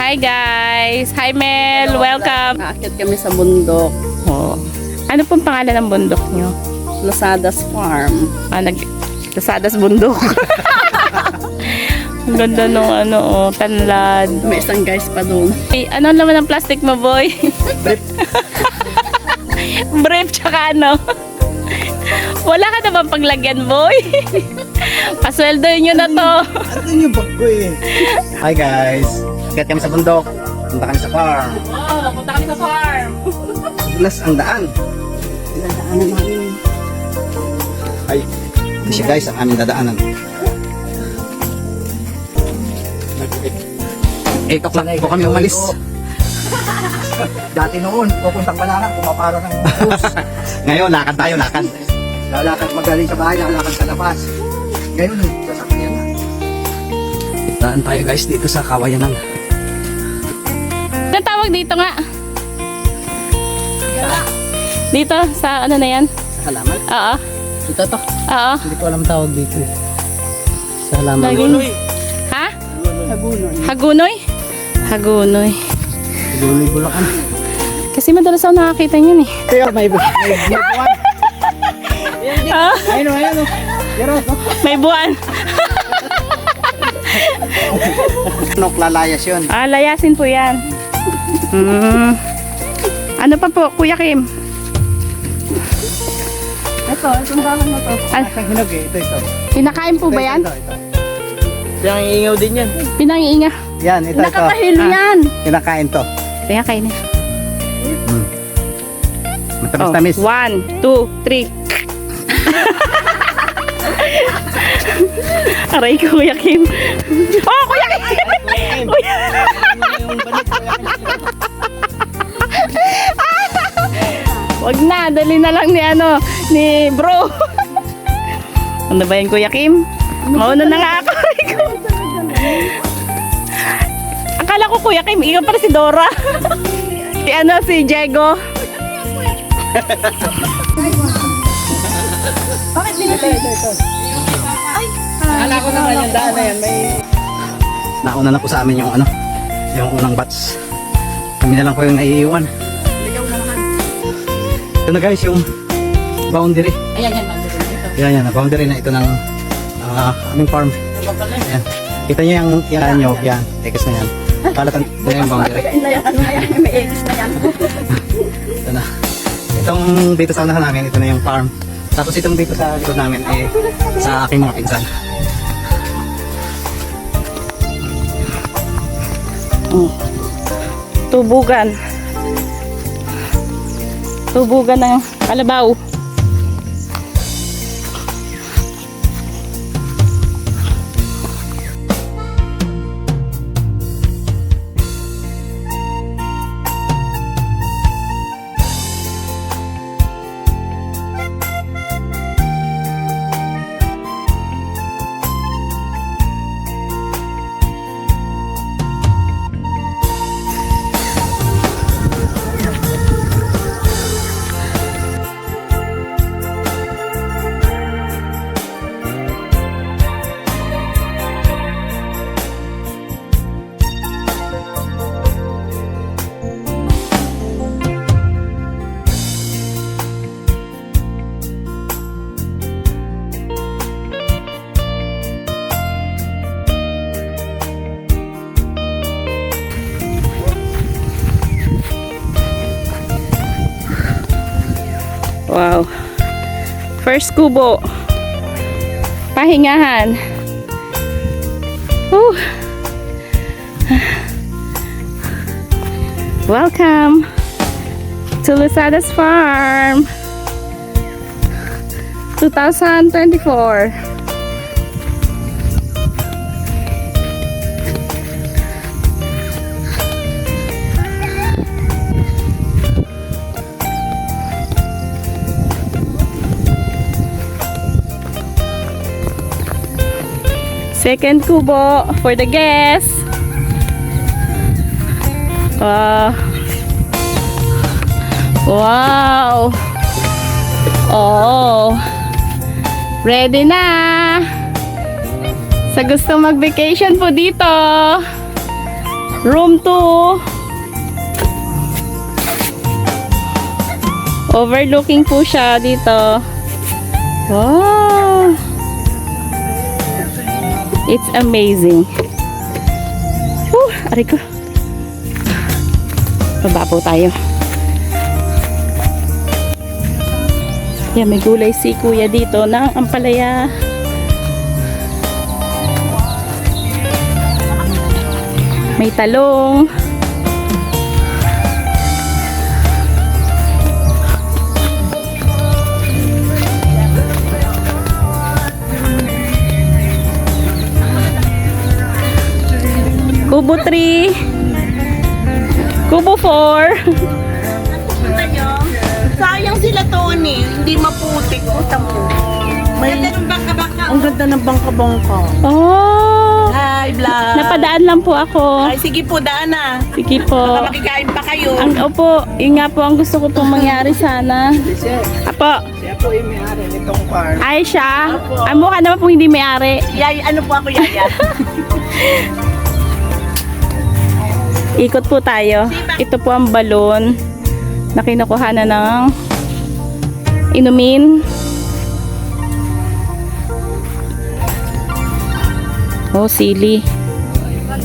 Hi guys! Hi Mel! Welcome! Aakyat kami sa bundok. Oh. Ano pong pangalan ng bundok nyo? Lasadas Farm. Ah, nag... Lasadas bundok. Ang ganda nung ano, oh, tanlad. May isang guys pa doon. Hey, ano naman ang plastic mo, boy? Brief. Brief, tsaka ano? Wala ka na bang paglagyan, boy? Pasweldo nyo na to. Ano yung bag ko eh? Hi guys! Kaya kami sa bundok. Punta kami sa farm. Oh, punta kami sa farm. Plus ang daan. Dinadaanan namin. Ay, ito siya guys ang aming dadaanan. 8 o'clock po kami umalis. Dati noon, pupuntang bananan, pumapara ng bus. Ngayon, lakad tayo, lakad. lalakad magaling sa bahay, lalakad sa labas. Ngayon, sasakyan na. Daan tayo guys dito sa Kawayanan. Anong tawag dito nga? Dito, sa ano na yan? Sa halaman? Oo. Ito to. Oo. Hindi ko alam tawag dito. eh. Sa halaman. Laging... Ha? Hagunon. Hagunoy? Hagunoy. Luloy Bulacan. Kasi madalas ako nakakita niyan eh. Kaya may. Ah, Ayun o, ayun o. Pero, may buwan. Nok lalayas yun. Ah, layasin po yan. Hmm. Ano pa po, Kuya Kim? Ito, itong dalan na to. Ah, hinog eh. Ito, ito. kinakain po ba yan? Ito, ito. Yung ingaw din yan. Pinangiinga. Yan, ito, ito. Nakakahilo Ah. yan. Kinakain to. Kaya kainin. Matamis-tamis. Oh, one, two, three. Aray ko, Kuya Kim. Oh, Kuya Kim! Kuya. Wag na, dali na lang ni ano, ni bro. ano ba yan, Kuya Kim? Mauna na nga ako. Akala ko, Kuya Kim, ikaw para si Dora. si ano, si Diego. Akala ko naman yung daan na yan, may... Nauna na po sa amin yung ano, yung unang batch. Kami na lang po yung naiiwan. Ito na guys, yung boundary. Ayan, yan. Ito. Yan yan, boundary na ito ng ah, aming farm. Yan. Kita niyo yung yan nyo, yan, tekas na yan. Palatan, ito na yung boundary. Ayan na yan. Ano na yan? May eggs na yan. Ito na. Itong dito sa namin, ito na yung farm. Tapos itong dito sa likod namin, eh, sa aking mga pinsan. Tubugan. Tubugan ng kalabaw. First kubo. Pahingahan. Whew. Welcome to Lusadas Farm 2024. Second kubo for the guests. Wow. Wow. Oh. Ready na. Sa gusto mag-vacation po dito. Room 2. Overlooking po siya dito. Wow! It's amazing. Whew, aray ko. Baba po tayo. Yan, may gulay si kuya dito ng ampalaya. May talong. Kubo 3. Kubo 4. Sayang sila Tony, hindi maputik. Utang mo. May ganun bangka-bangka. Ang ganda ng bangka-bangka. Oh! Hi, vlog. Napadaan lang po ako. Ay, sige po, daan na. Sige po. Baka makikain pa kayo. Ang opo, yun nga po ang gusto ko pong mangyari sana. Apo, Siya po yung may-ari nitong farm. ay siya. Ang mukha naman po hindi may-ari. Yay, ano po ako, Yaya? Ikot po tayo. Ito po ang balon na kinukuha na ng inumin. Oh, sili.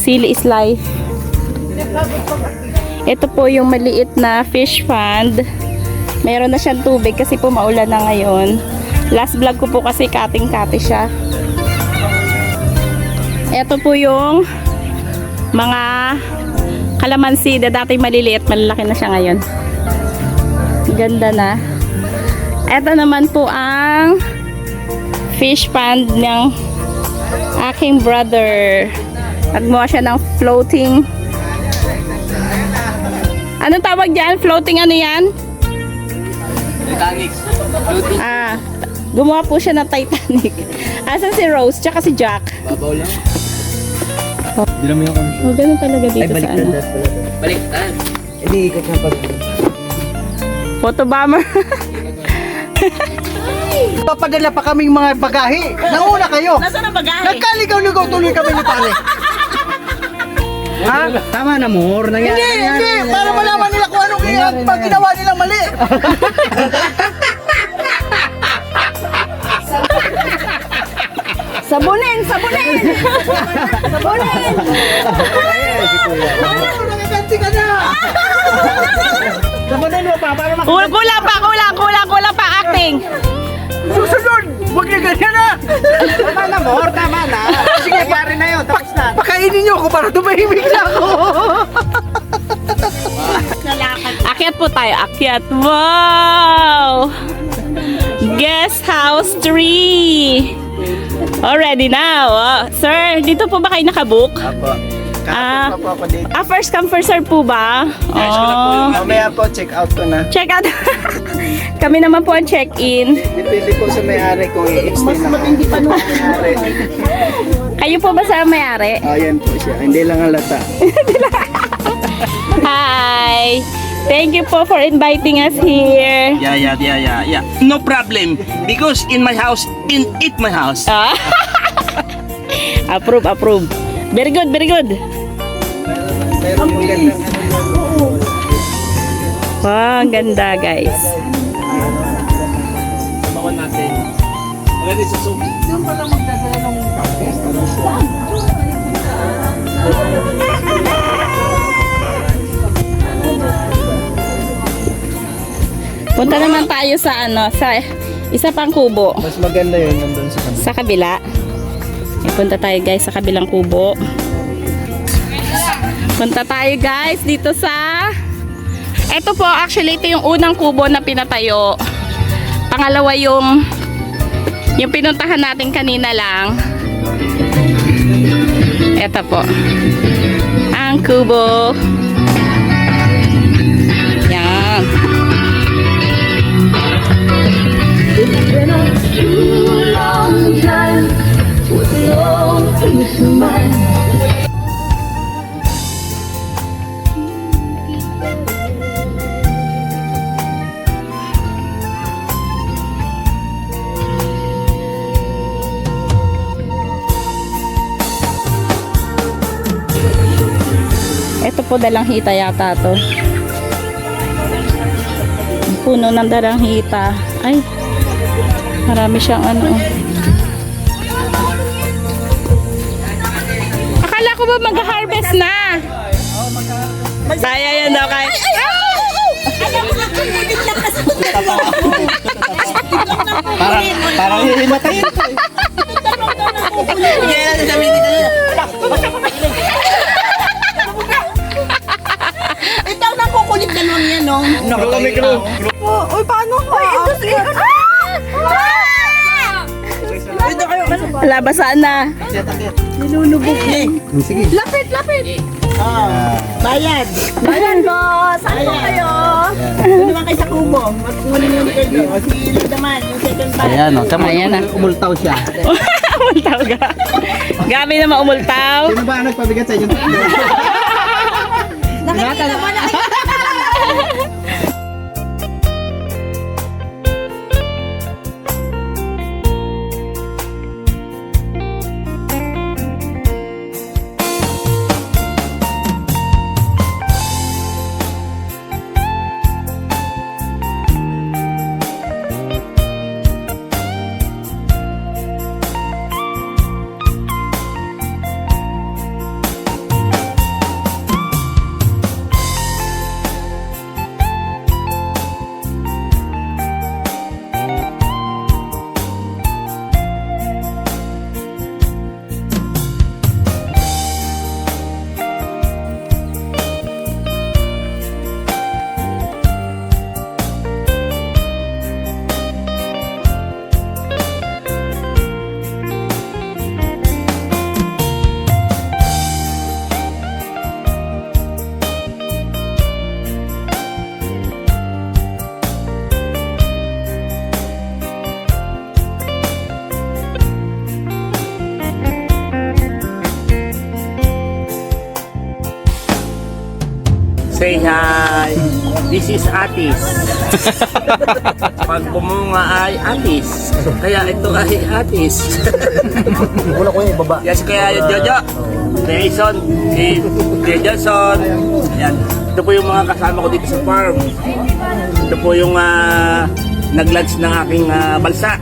Sili is life. Ito po yung maliit na fish pond. Meron na siyang tubig kasi po maulan na ngayon. Last vlog ko po kasi kating-kati siya. Ito po yung mga kalamansi na dati maliliit, malaki na siya ngayon. Ganda na. Ito naman po ang fish pond ng aking brother. Nagmuha siya ng floating. Anong tawag dyan? Floating ano yan? Titanic. Ah, gumawa po siya ng Titanic. Asan si Rose? Tsaka si Jack? Babaw lang. Hindi naman yung kami. Oh, ganun talaga dito sa ano. Baliktad. Hindi, ikot na pag... Photo bomber. Papadala pa kaming mga bagahe. Nauna kayo. Nasaan ang bagahe? Nagkaligaw-ligaw tuloy kami ni pare. ha? Tama na, Mor. Nangyari. Hindi, hindi. Para malaman nila kung anong pag ginawa nilang mali. Sabunin! Sabunin! Sabunin! Nagaganti ka na. Sabanan mo pa para mak- Kul- kulang pa, kulang, kulang, kulang pa acting. Susunod! Huwag na ganyan na! Tama na, Mor. Tama na. Sige, nangyari na yun. Tapos na. Pakainin niyo ako para tumahimik na ako. Akyat po tayo, akyat. Wow! Guest house 3. Already now. Oh, sir, dito po ba kayo nakabook? Apo. Ah. Po ako dito. Ah, first come, first serve po ba? Oh. Mamaya po, check out ko na. Check out. Kami naman po ang check-in. Depende po sa may-ari kung i-extend Mas matindi pa nung may-ari. Kayo po ba sa may-ari? Ayan po siya. Hindi lang halata. Hi! Thank you po for inviting us here. Yeah, yeah, yeah, yeah, yeah. No problem. Because in my house, in it my house. Ah. approve, approve. Very good, very good. Wow, ang ganda guys. Punta naman tayo sa ano, sa isa pang kubo. Mas maganda yun nandun sa kanila. Sa kabila. Eh, punta tayo guys sa kabilang kubo. Punta tayo guys dito sa... Ito po, actually ito yung unang kubo na pinatayo. Pangalawa yung yung pinuntahan natin kanina lang. Ito po. Ang kubo. Po dalang hita yata to. Puno ng dalang hita. Ay, marami siyang ano. Akala ko ba mag-harvest na? Kaya yan daw kay. Parang, parang hihimatayin. Ito nakukulit dalawang yan, no? Uy, paano ko? Uy, ito si... Wala, basaan na. Sige. Lapit, lapit. Ah, Bayad. Ayan po. Saan po kayo? Ito naman kay sa kubo. Magkunin yung kayo. Si Lid naman, yung second batch. Ayan o. Tama, Ayan na. umultaw siya. umultaw ka. Gabi na maumultaw. Sino ba ang nagpabigat sa inyo? Nakikita mo, nakikita Is Atis. Pag bumunga ay Atis. Kaya ito ay Atis. Wala ko yung baba. Yes, kaya Jojo. Jason, si Kuya Johnson. Yan. Ito po yung mga kasama ko dito sa farm. Ito po yung uh, nag-lunch ng aking ah, balsa.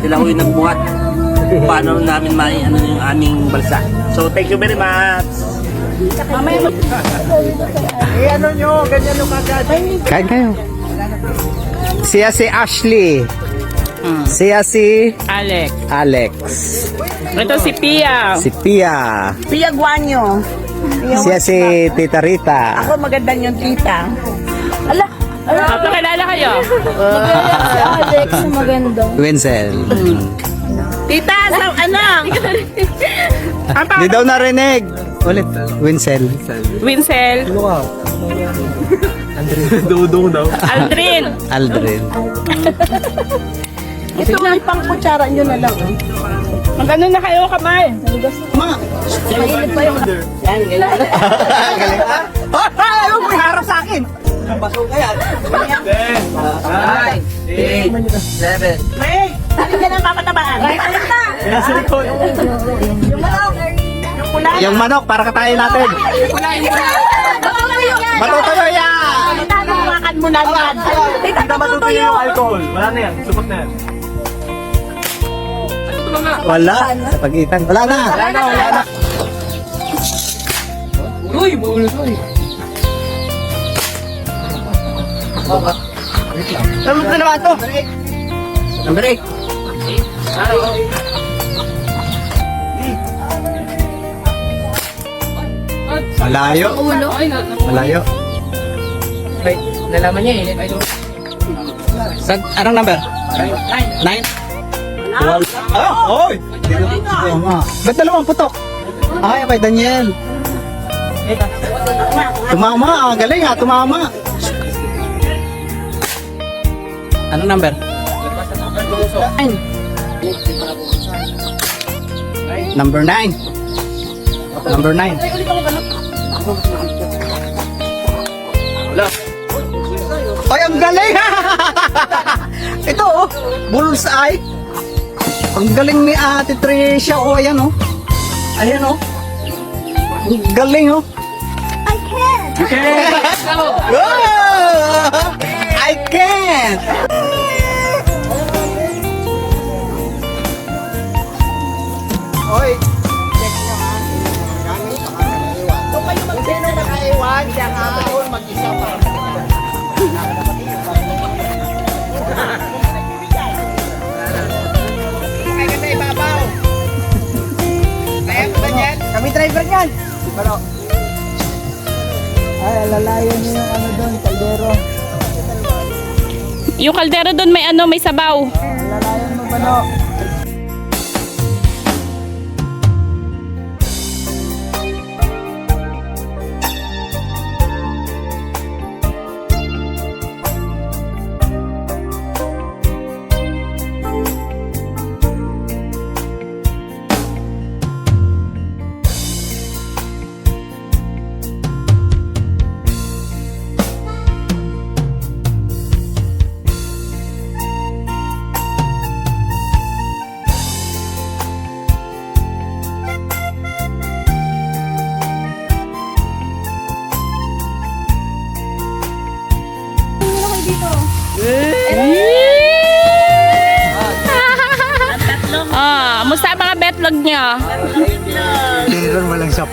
Sila po yung nagbuhat. Paano namin mai ano yung aming balsa. So, thank you very much. Eh, ano nyo, ganyan yung kagad. Kain kayo. Siya si Ashley. Siya si Alex. Alex. Ito si Pia. Si Pia. Pia Guanyo. Siya si Tita Rita. Ako maganda yung tita. Ah, pakilala kayo. Si Alex, maganda. Wenzel. Tita, sa ano? Di daw narinig. Ulit. Wenzel. Winsel. Aldrin. Aldrin. Ito ay pang kutsara nyo na lang. oh. Magano na kayo kamay? Mainit pa yung... Yan, ganyan. Ah, ayaw mo iharap sa akin. May, alin ka na papatabaan? Yung manok, para katayin natin. Matutuyo yan! Tatawakan mo na yan. Tita, Matutuyo yung alcohol. Wala na yan. Subok na yan. Wala. Sa pagitan. Wala na. Wala na, wala na. Tama na naman to. Number 8. Malayo. Malayo. Nalaman niya eh. Ay, Sa, anong number? 9. 12. Ah, oy! Ba't dalawang putok? Ay, kay Daniel. Tumama, ah, galing ah, tumama. Anong number? 9. Number 9. Number 9. Ay, ang galing! Ito oh, bullseye. Ang galing ni Ate Tricia. Oh, ayan oh. Ayan oh. Ang galing oh. Whoa! I can't! Hoy! nakaiwan, siya kahon mag-isa pa. Kaya ka sa ibabaw. Kaya ko ba yan? Kami driver niyan. Pero, ay, alalayan niyo yung ano doon, kaldero. Yung kaldero doon may ano, may sabaw. Alalayan mo ba no?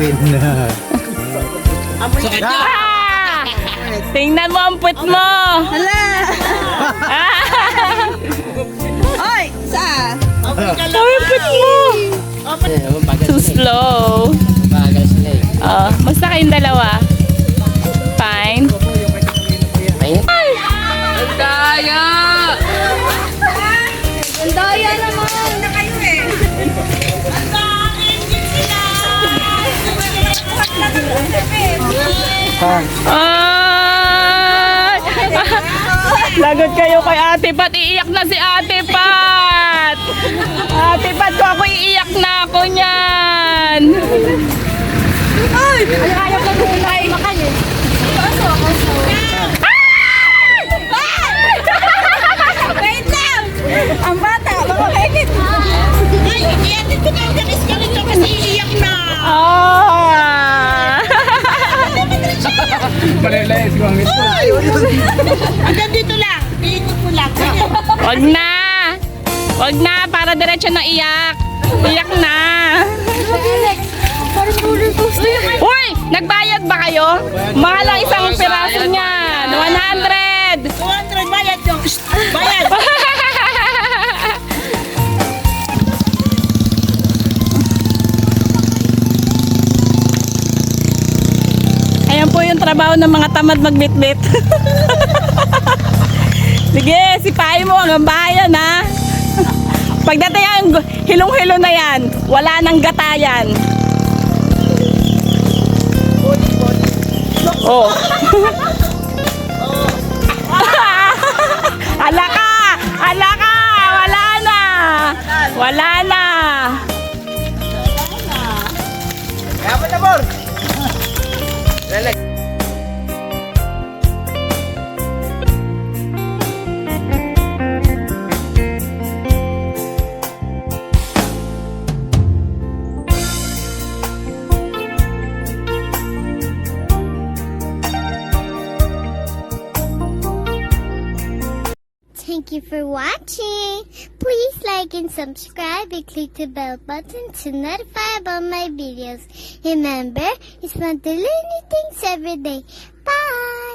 Walang sapin. Ah! Tingnan mo ang puwet mo. Hala! Ah! Oy! Sa? Ay, ang puwet mo. Too slow. Oh, musta kayong dalawa? Ay! Lagot kayo kay Ate Pat. Iiyak na si Ate Pat. Ate Pat, ko ako iiyak na ako niyan. Ay! Ay! Ayaw ka muna ay para diretso na iyak. Na. Uy, nagbayad ba kayo? Mahal ang isang piraso niyan. 100. 200 bayad yung. Bayad. Ayan po yung trabaho ng mga tamad magbitbit. Sige, sipahin mo hanggang bayan ha. Pagdating ang hilong-hilo na yan, wala nang gatayan. Oh. Ala ka! Ala! Wala na! Wala na! Subscribe and click the bell button to notify about my videos. Remember, it's fun to learn new things every day. Bye!